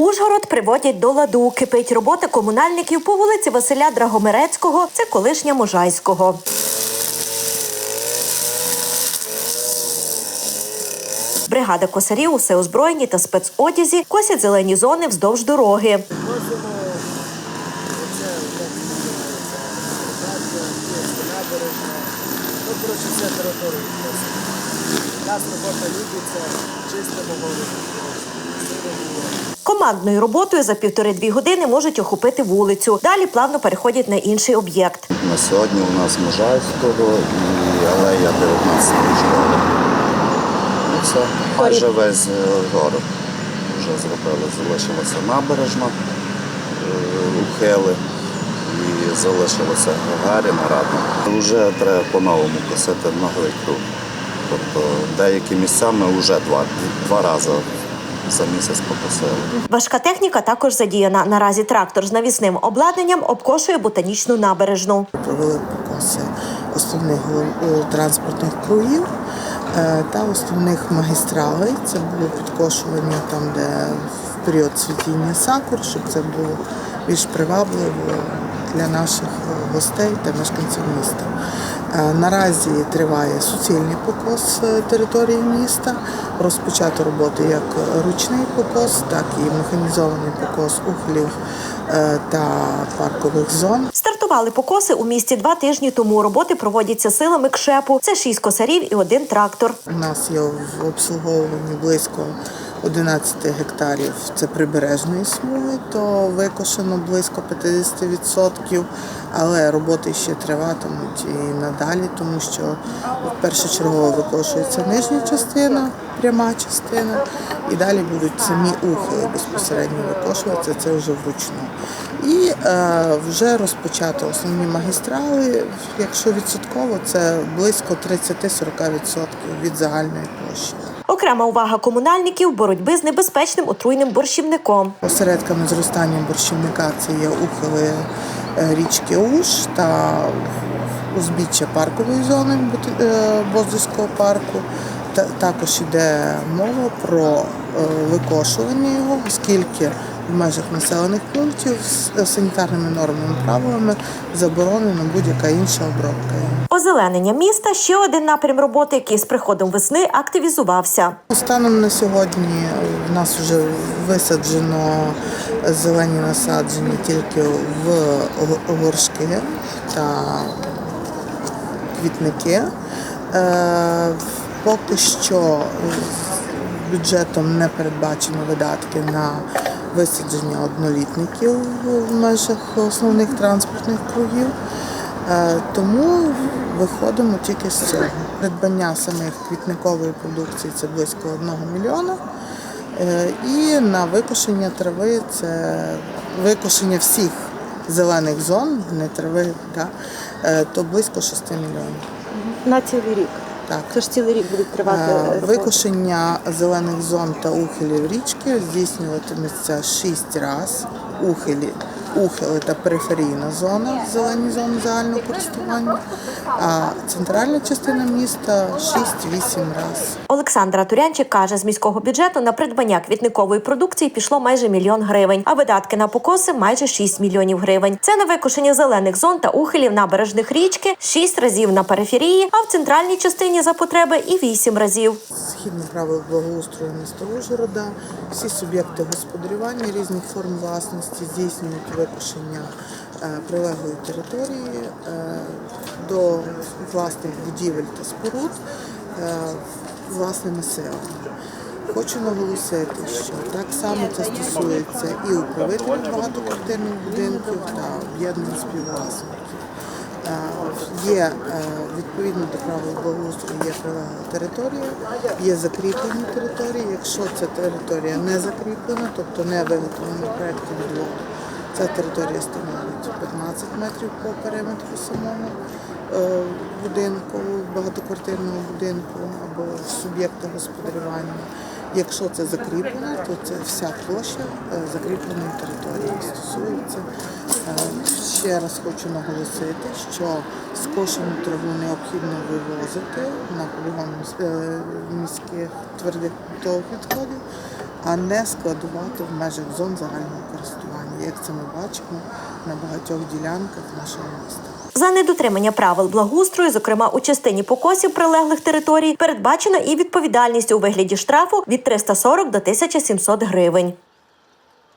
Ужгород приводять до ладу. Кипить робота комунальників по вулиці Василя Драгомерецького. Це колишня Можайського. Бригада косарів усе озброєні та спецодязі косять зелені зони вздовж дороги. Нас робота любиться, чистимо воду. Командною роботою за півтори-дві години можуть охопити вулицю. Далі плавно переходять на інший об'єкт. На сьогодні у нас Можайського і алея 19 школи. Все. Майже весь е, город вже зробили. Залишилася набережна, е, ухили і залишилося Гагаріна, Радна. Вже треба по-новому косити новий круг. Тобто деякі місця ми вже два, два рази за місяць покосили. Важка техніка також задіяна. Наразі трактор з навісним обладнанням обкошує ботанічну набережну. провели покоси основних е, транспортних кругів е, та основних магістралей. Це було підкошування там, де в період цвітіння сакур, щоб це було більш привабливо для наших гостей та мешканців міста. Е, Наразі триває суцільний покос е, території міста. Розпочато роботи як ручний покос, так і механізований покос ухилів е, та паркових зон. Стартували покоси у місті два тижні тому. Роботи проводяться силами КШЕПу. Це шість косарів і один трактор. У нас є в обслуговуванні близько 11 гектарів. Це прибережної смуги, то викошено близько 50%, але роботи ще триватимуть і надалі, тому що першочергово викошується нижня частина, пряма частина, і далі будуть самі ухили безпосередньо викошуватися, це вже вручну. І е, вже розпочато основні магістрали, якщо відсотково, це близько 30-40% від загальної площі. Окрема увага комунальників боротьби з небезпечним отруйним борщівником. Осередками зростання борщівника це є ухили е, річки Уж та узбіччя паркової зони е, Боздуського парку. Та- Також йде мова про е, викошування його, оскільки в межах населених пунктів з санітарними нормами правилами заборонена будь-яка інша обробка. Озеленення міста ще один напрям роботи, який з приходом весни активізувався. Станом на сьогодні в нас вже висаджено зелені насадження тільки в горшки та квітники. Е, Поки що бюджетом не передбачено видатки на висадження однолітників в межах основних транспортних кругів. Е, Тому виходимо тільки з цього. Придбання самих квітникової продукції це близько 1 мільйона. Е, І на викошення трави це викошення всіх зелених зон, не трави, да, е, то близько 6 мільйонів. На цілий рік. Так. Тож ж цілий рік будуть тривати Викошення зелених зон та ухилів річки здійснюватиметься шість разів. Ухилі, ухили та периферійна зона, зелені зони загального користування, а центральна частина міста 6-8 разів. Олександра Турянчик каже, з міського бюджету на придбання квітникової продукції пішло майже мільйон гривень, а видатки на покоси майже 6 мільйонів гривень. Це на викошення зелених зон та ухилів набережних річки 6 разів на периферії, а в центральній частині за потреби і 8 разів. Згідно правил благоустрою міста Ужгорода, всі суб'єкти господарювання різних форм власності здійснюють викошення е, прилеглої території е, до власних будівель та споруд е, власними силами. Хочу наголосити, що так само це стосується і управителів багатоквартирних будинків та об'єднань співвласників. Є відповідно до правил благоустрою, є прилегла територія, є закріплені території. Якщо ця територія не закріплена, тобто не виготовлено проєктом відводу, ця територія становить 15 метрів по периметру самого е, будинку, багатоквартирного будинку або суб'єкта господарювання. Якщо це закріплено, то це вся площа е, закріпленої території стосується. Е, Ще раз хочу наголосити, що скошену траву необхідно вивозити на полігон міських твердих відходів а не складувати в межах зон загального користування, як це ми бачимо на багатьох ділянках нашого міста. За недотримання правил благоустрою, зокрема у частині покосів прилеглих територій, передбачена і відповідальність у вигляді штрафу від 340 до 1700 гривень.